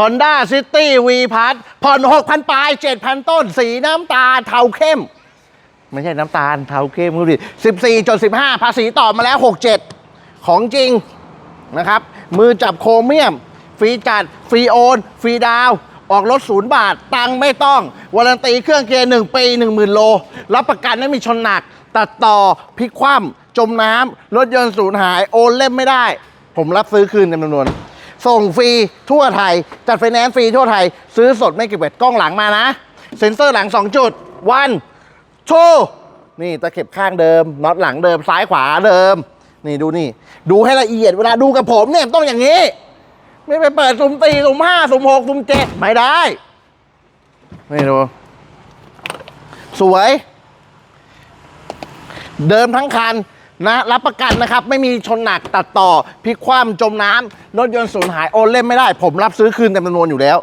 Honda City V พัทผ่อน 6,000 ปลาย 7,000 ต้น สีน้ำตาลเทาเข้ม ไม่ใช่น้ำตาลเทาเข้มดูดิ14.15 ภาษีต่อมาแล้ว 67 ของจริงนะครับ มือจับโครเมียม ฟรีจัด ฟรีโอน ฟรีดาวออกรถศูนย์บาท ตังไม่ต้องวารันตีเครื่องเกียร์1ปี10,000โล รับประกันไม่มีชนหนัก ตัดต่อพลิกคว่ำจมน้ำรถยนต์สูญหาย โอนเล่มไม่ได้ ผมรับซื้อคืนจำนวน ส่งฟรีทั่วไทย จัดไฟแนนซ์ฟรีทั่วไทย ซื้อสดไม่เก็บเบ็ดกล้องหลังมานะ เซ็นเซอร์หลัง 2 จุดวันโชนี่ตะเข็บข้างเดิมน็อตหลังเดิมซ้ายขวาเดิม นี่ดูนี่ ดูให้ละเอียดเวลาดูกับผมเนี่ยต้องอย่างนี้ ไม่ไปเปิดสุ่มตีสุ่มห้าสุ่มหกสุ่มเจ็ดไม่ได้ไม่ดูสวย เดิมทั้งคัน นะรับประกันนะครับ ไม่มีชนหนักตัดต่อพลิกคว่ำจมน้ำรถยนต์สูญหายโอนเล่มไม่ได้ ผมรับซื้อคืนเต็มจำนวนอยู่แล้ว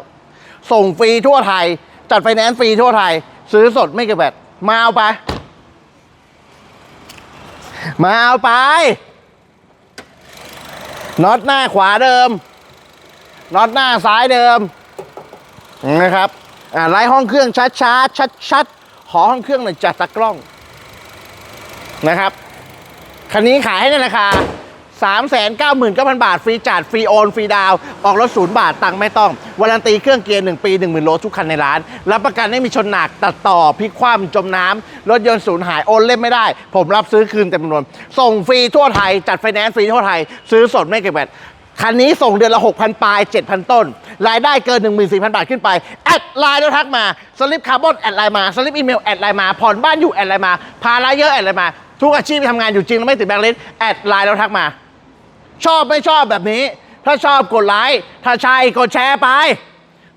ส่งฟรีทั่วไทย จัดไฟแนนซ์ฟรีทั่วไทย ซื้อสดไม่เก็บแบตมาเอาไป มาเอาไปน็อตหน้าขวาเดิมน็อตหน้าซ้ายเดิมนะครับอ่าไล่ห้องเครื่องช้าๆชัดๆขอห้องเครื่องหน่อยจัดตะกล้องนะครับ คันนี้ขายให้ในราคา 3 9 9 0 0 0 บาท ฟรีจัดฟรีโอน ฟรีดาว ออกรถศูนย์บาท ตังค์ไม่ต้องวารันตีเครื่องเกียร์ 1 ปี 10,000 โลทุกคันในร้าน รับประกันไม่มีชนหนัก ตัดต่อพลิกคว่ำจมน้ำ รถยนต์สูญหาย โอนเล่มไม่ได้ ผมรับซื้อคืนเต็มจำนวน ส่งฟรีทั่วไทย จัดไฟแนนซ์ฟรีทั่วไทย ซื้อสดไม่เก็บแบตคันนี้ส่งเดือนละ 6,000 ปลาย 7,000 ต้น รายได้เกิน 14,000 บาทขึ้นไป แอดไลน์แล้วทักมา สลิปคาร์บอนแอดไลน์มา สลิปอีเมลแอดไลน์มา ผ่อนบ้านอยู่แอดไลน์มา ภาระเยอะแอดไลน์มา ทุกอาชีพที่ทำงานอยู่จริงแล้วไม่ติดแบงค์ลิสต์แอดไลน์แล้วทักมา ชอบไม่ชอบแบบนี้ ถ้าชอบกดไลค์ถ้าใช่กดแชร์ไป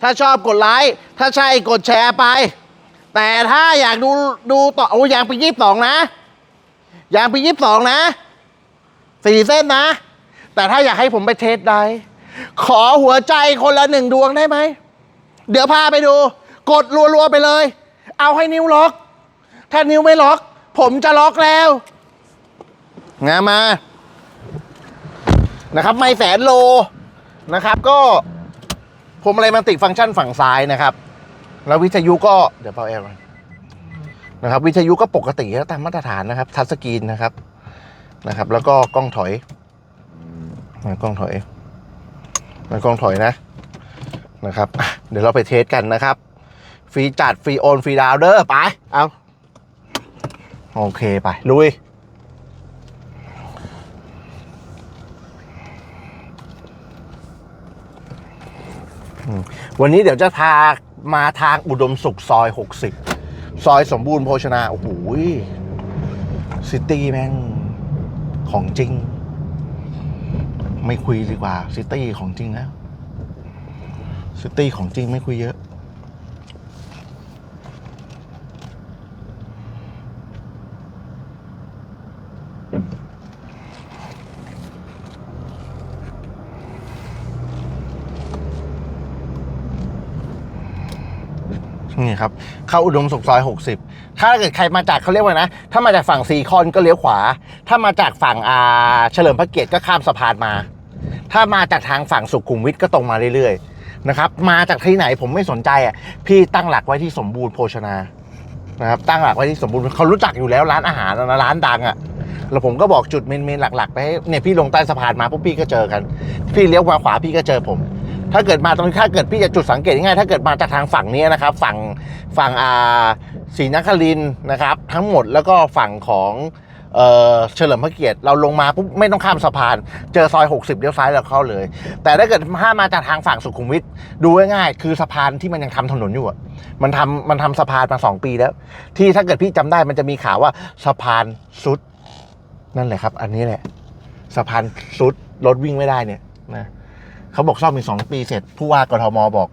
ถ้าชอบกดไลค์ถ้าใช่กดแชร์ไป แต่ถ้าอยากดูดูต่อโอ้ยางปียี่สิบสองนะยางปียี่สิบสองนะสี่เส้นนะ แต่ถ้าอยากให้ผมไปเทสได้ขอหัวใจคนละหนึ่งดวงได้ไหม เดี๋ยวพาไปดู กดรัวๆไปเลย เอาให้นิ้วล็อก ถ้านิ้วไม่ล็อก ผมจะล็อกแล้วงามา นะครับ ไม่แสนโลนะครับ ก็พวงมาลัยมันติดฟังก์ชันฝั่งซ้ายนะครับ แล้ววิทยุก็เดี๋ยวเป่าแอร์นะครับ วิทยุก็ปกติแล้วตามมาตรฐานนะครับ ทัชสกรีนนะครับนะครับ แล้วก็กล้องถอยนะกล้องถอยนะกล้องถอยนะนะครับ เดี๋ยวเราไปเทสกันนะครับ ฟรีจัดฟรีโอนฟรีดาวเดอร์ไปเอา โอเคไป ลุย วันนี้เดี๋ยวจะพามาทางอุดมสุขซอย 60 ซอยสมบูรณ์โภชนา โอ้โหซิตี้แม่ง ของจริง ไม่คุยดีกว่า ซิตี้ของจริงแล้ว ซิตี้ของจริงไม่คุยเยอะ นี่ครับ เข้าอุดมสุขซอย 60 ถ้าเกิดใครมาจากเขาเรียกว่านะ ถ้ามาจากฝั่งซีคอนก็เลี้ยวขวา ถ้ามาจากฝั่งอ่าเฉลิมพระเกียรติก็ข้ามสะพานมา ถ้ามาจากทางฝั่งสุขุมวิทก็ตรงมาเรื่อยๆนะครับ มาจากที่ไหนผมไม่สนใจอะ พี่ตั้งหลักไว้ที่สมบูรณ์โภชนานะครับ ตั้งหลักไว้ที่สมบูรณ์เขารู้จักอยู่แล้วร้านอาหารนะร้านดังอะแล้วผมก็บอกจุดเมนๆหลักๆ ไปให้เนี่ยพี่ลงใต้สะพานมาปุ๊บพี่ก็เจอกัน พี่เลี้ยวขวาขวาพี่ก็เจอผม ถ้าเกิดมาตรงนี้ถ้าเกิดพี่จะจุดสังเกตง่ายถ้าเกิดมาจากทางฝั่งนี้นะครับ ฝั่งฝั่งอาศรีนครินนะครับ ทั้งหมดแล้วก็ฝั่งของเฉลิมพระเกียรติเราลงมาปุ๊บไม่ต้องข้ามสะพาน เจอซอย 60เลี้ยวซ้ายเราเข้าเลย แต่ถ้าเกิดถ้ามาจากทางฝั่งสุขุมวิทดูง่ายๆคือสะพานที่มันยังทำถนนอยู่อะมันทำมันทำสะพานมาสองปีแล้ว ที่ถ้าเกิดพี่จำได้มันจะมีข่าวว่าสะพานสุด นั่นแหละครับ อันนี้แหละ สะพานสุดรถวิ่งไม่ได้เนี่ยนะ เขาบอกซ่อมอีกสองปีเสร็จผู้ว่ากทมบอก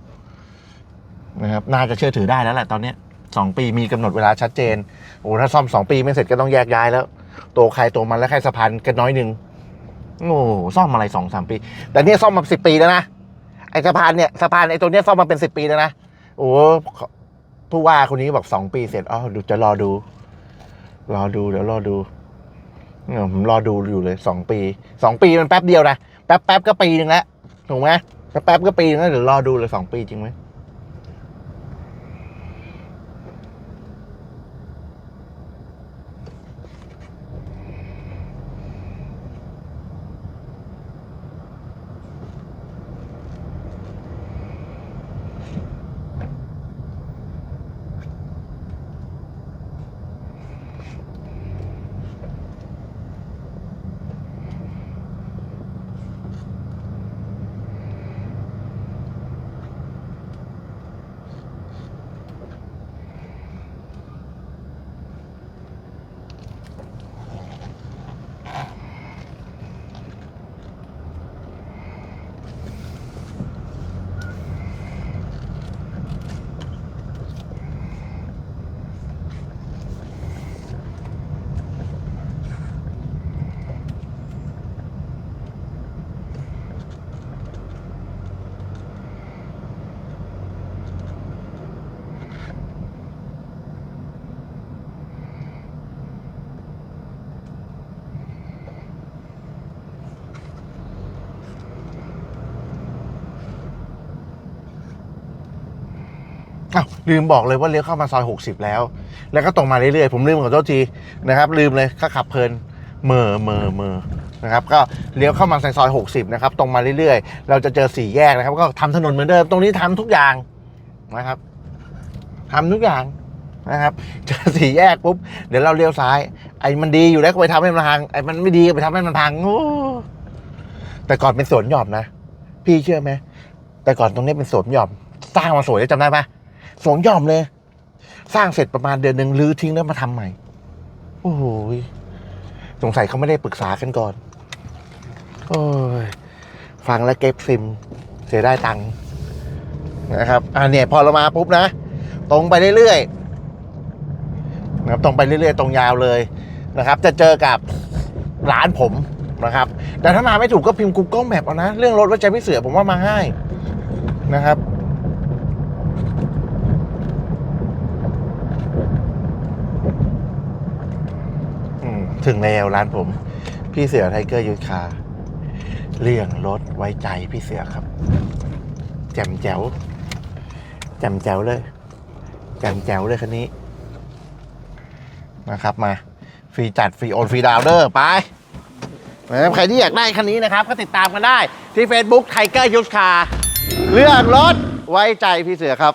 นะครับน่าจะเชื่อถือได้แล้วแหละตอนเนี้สองปีมีกำหนดเวลาชัดเจนโอ้ถ้าซ่อมสองปีไม่เสร็จก็ต้องแยกย้ายแล้ว ตัวใครตัวมันแล้วใครสะพานกันน้อยหนึ่งโอ้ซ่อมอะไรสองสามปี แต่เนี่ยซ่อมมาสิบปีแล้วนะไอ้สะพานเนี่ยสะพานไอ้ตัวเนี้ยซ่อมมาเป็นสิบปีแล้วนะโอ้ผู้ว่าคนนี้บอกสองปีเสร็จอ๋อดูจะรอดู รอดูเดี๋ยวรอดูเนี่ยผมรอดูอยู่เลยสองปีสองปีมันแป๊บเดียวนะแป๊บแป๊บก็ปีหนึ่งแล้ว ถูกไหมก็แป๊บก็ปีนึงนะเดี๋ยวรอดูเลยสองปีจริงไหม ลืมบอกเลยว่าเลี้ยวเข้ามาซอย 60 แล้ว แล้วก็ตรงมาเรื่อยๆ ผมลืมขอโทษทีนะครับลืมเลยก็ขับเพลินเมอเมอเมอนะครับก็เลี้ยวเข้ามาในซอย 60 นะครับ ตรงมาเรื่อยๆ เราจะเจอสี่แยกนะครับ ก็ทำถนนเหมือนเดิม ตรงนี้ทำทุกอย่างนะครับทำทุกอย่างนะครับเจอสี่แยกปุ๊บ เดี๋ยวเราเลี้ยวซ้าย ไอ้มันดีอยู่แล้วก็ไปทำให้มันพัง ไอ้มันไม่ดีก็ไปทำให้มันพังโอ้แต่ก่อนเป็นสวนหย่อมนะ พี่เชื่อไหมแต่ก่อนตรงนี้เป็นสวนหย่อม สร้างมาสวยจำได้ปะ สวนหย่อมเลย สร้างเสร็จประมาณเดือนหนึ่งรื้อทิ้งแล้วมาทำใหม่ โอ้โหยสงสัยเขาไม่ได้ปรึกษากันก่อน โอ้ย ฟังแล้วเก็บซิม เสียได้ตังค์นะครับ อ่าเนี่ยพอเรามาปุ๊บนะ ตรงไปเรื่อยๆนะครับตรงไปเรื่อยๆ ตรงยาวเลยนะครับ จะเจอกับร้านผมนะครับ แต่ถ้ามาไม่ถูกก็พิมพ์ Google Map เอานะ เรื่องรถว่าจะไม่เสือผมว่ามาง่ายนะครับ ถึงแล้วร้านผม พี่เสือไทเกอร์ยูคาร์เรื่องรถไว้ใจพี่เสือครับ แจ่มแจ๋วแจ่มแจ๋วเลยแจ่มแจ๋วเลยคันนี้นะครับมา ฟรีจัดฟรีโอนฟรีดาวน์เดอร์ไปนะครับใครที่อยากได้คันนี้นะครับ ก็ติดตามกันได้ที่ Facebook ไทเกอร์ยูคาร์เรื่องรถไว้ใจพี่เสือครับ